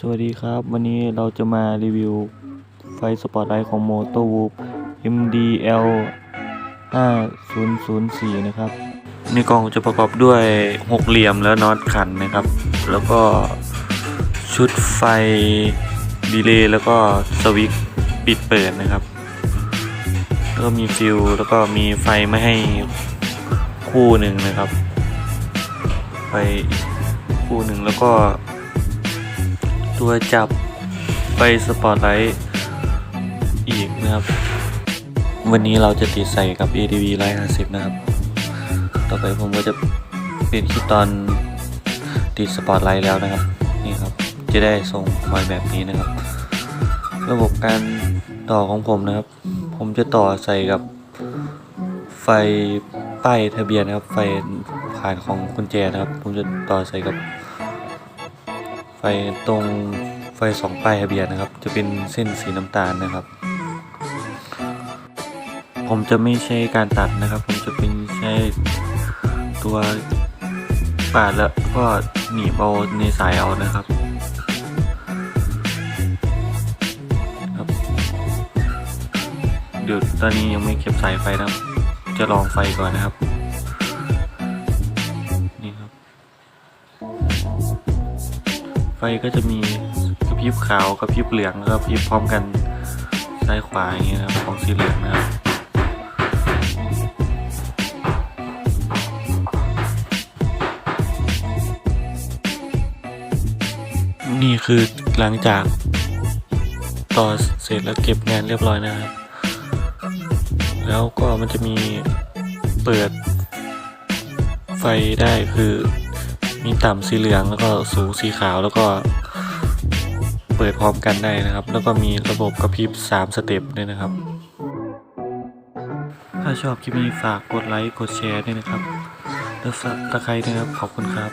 สวัสดีครับ วันนี้เราจะมารีวิวไฟสปอตไลท์ของ Moto Wolf MDL 5004 นะครับ ในกล่องจะประกอบด้วยหกเหลี่ยมแล้วน็อตขันนะครับ แล้วก็ชุดไฟดีเลย์แล้วก็สวิตช์ปิดเปิดนะครับ แล้วก็มีฟิวแล้วก็มีไฟไม่ให้คู่หนึ่งนะครับ ไฟคู่หนึ่งแล้วก็ ตัวจับไฟสปอตไลท์อีกนะครับ วันนี้เราจะติดใส่กับ ADV 150 นะครับ ต่อไปผมก็จะเปลี่ยนคลิปตอนติดสปอตไลท์แล้วนะครับ นี่ครับ จะได้ส่งมาแบบนี้นะครับ ระบบการต่อของผมนะครับ ผมจะต่อใส่กับไฟป้ายทะเบียนนะครับ ไฟผ่านของกุญแจนะครับ ผมจะต่อใส่กับ ฟตรงไฟสองป้ายทะเบียนนะครับ จะเป็นเส้นสีน้ำตาลนะครับ ผมจะไม่ใช้การตัดนะครับ ผมจะเป็นใช้ตัวปาดแล้วก็หนีบเอาในสายเอานะครับครับเดี๋ยวตอนนี้ยังไม่เก็บสายไฟนะครับ จะลองไฟก่อนนะครับนี่ครับ ก็จะมีกระพริบขาวกระพริบเหลืองแล้วก็กระพริบพร้อมกันซ้ายขวาอย่างเงี้ยนะครับของสีเหลืองนะครับนี่คือหลังจากต่อเสร็จแล้วเก็บงานเรียบร้อยนะครับ แล้วก็มันจะมีเปิดไฟได้คือ มีต่ำสีเหลืองแล้วก็สูงสีขาวแล้วก็เปิดพร้อมกันได้นะครับ แล้วก็มีระบบกระพริบ 3 สเต็ปด้วยนะครับ ถ้าชอบคลิปนี้ฝากกดไลค์กดแชร์ด้วยนะครับแล้วสับตะไคร้ด้วยนะครับขอบคุณครับ